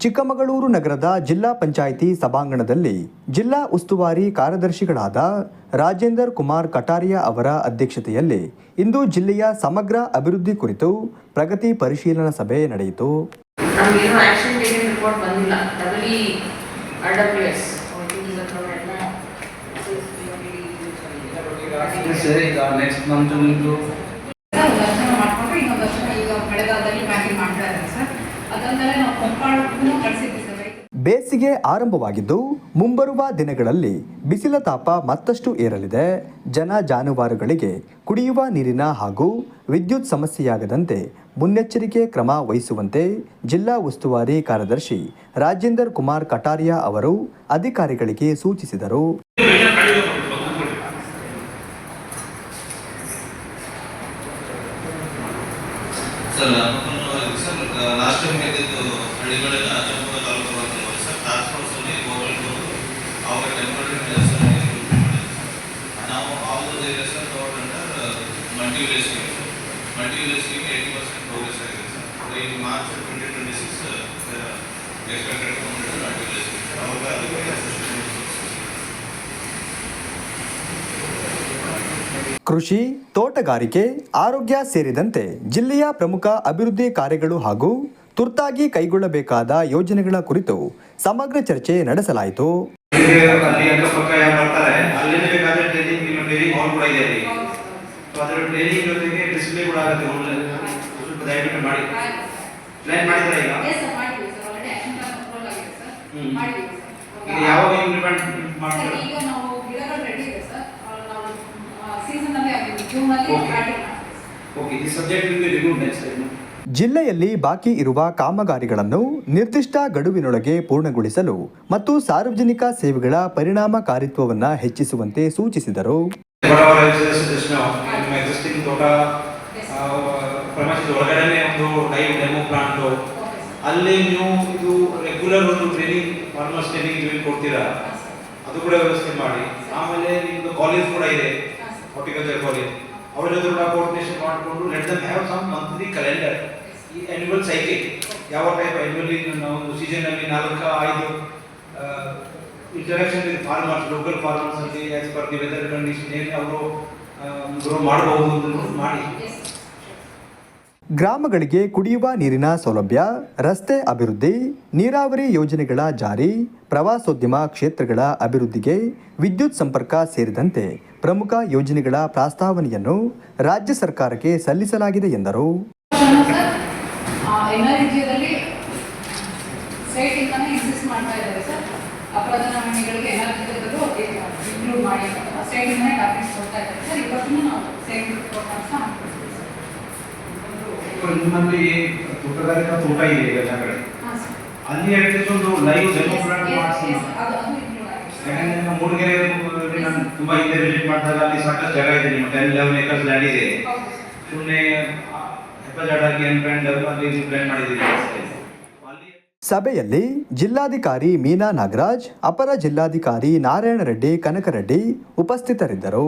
ಚಿಕ್ಕಮಗಳೂರು ನಗರದ ಜಿಲ್ಲಾ ಪಂಚಾಯಿತಿ ಸಭಾಂಗಣದಲ್ಲಿ ಜಿಲ್ಲಾ ಉಸ್ತುವಾರಿ ಕಾರ್ಯದರ್ಶಿಗಳಾದ ರಾಜೇಂದರ್ ಕುಮಾರ್ ಕಟಾರಿಯಾ ಅವರ ಅಧ್ಯಕ್ಷತೆಯಲ್ಲಿ ಇಂದು ಜಿಲ್ಲೆಯ ಸಮಗ್ರ ಅಭಿವೃದ್ಧಿ ಕುರಿತು ಪ್ರಗತಿ ಪರಿಶೀಲನಾ ಸಭೆ ನಡೆಯಿತು. ಬೇಸಿಗೆ ಆರಂಭವಾಗಿದ್ದು, ಮುಂಬರುವ ದಿನಗಳಲ್ಲಿ ಬಿಸಿಲ ತಾಪ ಮತ್ತಷ್ಟು ಏರಲಿದೆ. ಜನ ಜಾನುವಾರುಗಳಿಗೆ ಕುಡಿಯುವ ನೀರಿನ ಹಾಗೂ ವಿದ್ಯುತ್ ಸಮಸ್ಯೆಯಾಗದಂತೆ ಮುನ್ನೆಚ್ಚರಿಕೆ ಕ್ರಮ ವಹಿಸುವಂತೆ ಜಿಲ್ಲಾ ಉಸ್ತುವಾರಿ ಕಾರ್ಯದರ್ಶಿ ರಾಜೇಂದರ್ ಕುಮಾರ್ ಕಟಾರಿಯಾ ಅವರು ಅಧಿಕಾರಿಗಳಿಗೆ ಸೂಚಿಸಿದರು. Last time ಹಳ್ಳಿಗಳೆಲ್ಲ taluk multi village multi village eighty percent progress ಆಗಿದೆ ಸರ್. ಈ March twenty twenty six expected multi village scheme ಅವಾಗ ಅದಕ್ಕೆ ಕೃಷಿ ತೋಟಗಾರಿಕೆ ಆರೋಗ್ಯ ಸೇರಿದಂತೆ ಜಿಲ್ಲೆಯ ಪ್ರಮುಖ ಅಭಿವೃದ್ಧಿ ಕಾರ್ಯಗಳು ಹಾಗೂ ತುರ್ತಾಗಿ ಕೈಗೊಳ್ಳಬೇಕಾದ ಯೋಜನೆಗಳ ಕುರಿತು ಸಮಗ್ರ ಚರ್ಚೆ ನಡೆಸಲಾಯಿತು ಇಲ್ಲಿ ಅಲ್ಲಿ ಅಕ್ಕಪಕ್ಕ ಯಾರು ಬರ್ತಾರೆ ಅಲ್ಲಿಂದ ಬೇಕಾದ್ರೆ ಟ್ರೈನಿಂಗ್ ನಿಮ್ಮ ಟ್ರೈನಿಂಗ್ ಹಾಲ್ ಕೂಡ ಇದೆ ಅಲ್ಲಿ ಸೊ ಅದರ ಟ್ರೈನಿಂಗ್ ಜೊತೆಗೆ ಡಿಸ್ಪ್ಲೇ ಕೂಡ ಆಗುತ್ತೆ online. ಸ್ವಲ್ಪ ದಯವಿಟ್ಟು ಮಾಡಿ. ಪ್ಲಾನ್ ಮಾಡಿದ್ರೆ ಈಗ? ಯಾವಾಗ ಇಂಪ್ಲಿಮೆಂಟ್ ಸರ್ ಮಾಡ್ತಾರೆ? ಈಗ ನಾವು ಗಿಡಗಳು ರೆಡಿ ಇದೆ ಸರ್ ನಾವು ಸೀಸನ್ ಅಲ್ಲಿ ಆಗಿದೆ ಜೂನ್ ಅಲ್ಲಿ Okay. ಸ್ಟಾರ್ಟಿಂಗ್ ಮಾಡ್ತೀವಿ ಓಕೆ ಈ subject will be remove next time ಜಿಲ್ಲೆಯಲ್ಲಿ ಬಾಕಿ ಇರುವ ಕಾಮಗಾರಿಗಳನ್ನು ನಿರ್ದಿಷ್ಟ ಗಡುವಿನೊಳಗೆ ಪೂರ್ಣಗೊಳಿಸಲು ಮತ್ತು ಸಾರ್ವಜನಿಕ ಸೇವೆಗಳ ಪರಿಣಾಮಕಾರಿತ್ವವನ್ನು ಹೆಚ್ಚಿಸುವಂತೆ ಸೂಚಿಸಿದರು. ಪ್ರಪಂಚದ ಹೊರಗಡೆನೆ ಒಂದು ಲೈವ್ ಡೆಮೋ ಪ್ಲಾಂಟ್ ಅಲ್ಲಿ ನೀವು ಇದು ರೆಗ್ಯುಲರ್ ಒಂದು ಟ್ರೈನಿಂಗ್ ಫಾರ್ಮರ್ಸ್ ಟ್ರೈನಿಂಗ್ ನೀವು ಕೊಡ್ತೀರಾ? ಅದು ಕೂಡ ವ್ಯವಸ್ಥೆ ಮಾಡಿ. ಆಮೇಲೆ ನಿಮ್ಮದು ಕಾಲೇಜ್ ಕೂಡ ಇದೆ ಹಾರ್ಟಿಕಲ್ಚರ್ ಕಾಲೇಜ್ ಅವ್ರ ಜೊತೆ ಕೂಡ ಕೋರ್ಡಿನೇಷನ್ ಮಾಡಿಕೊಂಡು let them have some monthly calendar ಈ ಆ್ಯನ್ಯುವಲ್ ಸೈಕಲ್ ಯಾವ ಟೈಪ್ ಆ್ಯನ್ಯುವಲಿ ನಾವು ಸೀಸನಲ್ಲಿ ನಾಲ್ಕು, ಐದು interaction with farmers local farmers ಅಲ್ಲಿ as per the weather condition ಏನು ಅವರು ಗ್ರೋ ಮಾಡಬಹುದು ಅಂತ ಮಾಡಿ. ಗ್ರಾಮಗಳಿಗೆ ಕುಡಿಯುವ ನೀರಿನ ಸೌಲಭ್ಯ, ರಸ್ತೆ ಅಭಿವೃದ್ಧಿ, ನೀರಾವರಿ ಯೋಜನೆಗಳ ಜಾರಿ, ಪ್ರವಾಸೋದ್ಯಮ ಕ್ಷೇತ್ರಗಳ ಅಭಿವೃದ್ಧಿಗೆ ವಿದ್ಯುತ್ ಸಂಪರ್ಕ ಸೇರಿದಂತೆ ಪ್ರಮುಖ ಯೋಜನೆಗಳ ಪ್ರಸ್ತಾವನೆಯನ್ನು ರಾಜ್ಯ ಸರ್ಕಾರಕ್ಕೆ ಸಲ್ಲಿಸಲಾಗಿದೆ ಎಂದರು. ನಿಮ್ಮಲ್ಲಿ ತೋಟಗಾರಿಕಾ ತೋಟ ಇದೆ ಎಲ್ಲ ಕಡೆ. ಅಲ್ಲಿ ಅಟ್ಲೀಸ್ಟ್ ಒಂದು ಲೈವ್ ಡೆಮೋ ಪ್ಲಾಂಟ್ ಮಾಡಿಸಿ. ಯಾಕಂದ್ರೆ ನಮ್ಮ ಮೂಡಿಗೆರೆ ನಾನು ತುಂಬಾ ಹಿಂದೆ ವಿಸಿಟ್ ಮಾಡಿದಾಗ ಅಲ್ಲಿ ಸಾಕಷ್ಟು ಜಾಗ ಇದೆ ನಿಮ್ಮ ಟೆನ್ ಲೆವೆನ್ ಏಕರ್ಸ್ ಲ್ಯಾಂಡ್ ಇದೆ. ಸುಮ್ಮನೆ ಹೆಪ್ಪಜಾಡಾಗಿ ಅನ್ಕೊಂಡು ಅಲ್ಲಿ ಪ್ಲಾನ್ ಮಾಡಿದ್ದೀವಿ ಸಭೆಯಲ್ಲಿ ಜಿಲ್ಲಾಧಿಕಾರಿ ಮೀನಾ ನಾಗರಾಜ್ ಅಪರ ಜಿಲ್ಲಾಧಿಕಾರಿ ನಾರಾಯಣ ರೆಡ್ಡಿ ಕನಕರೆಡ್ಡಿ ಉಪಸ್ಥಿತರಿದ್ದರು.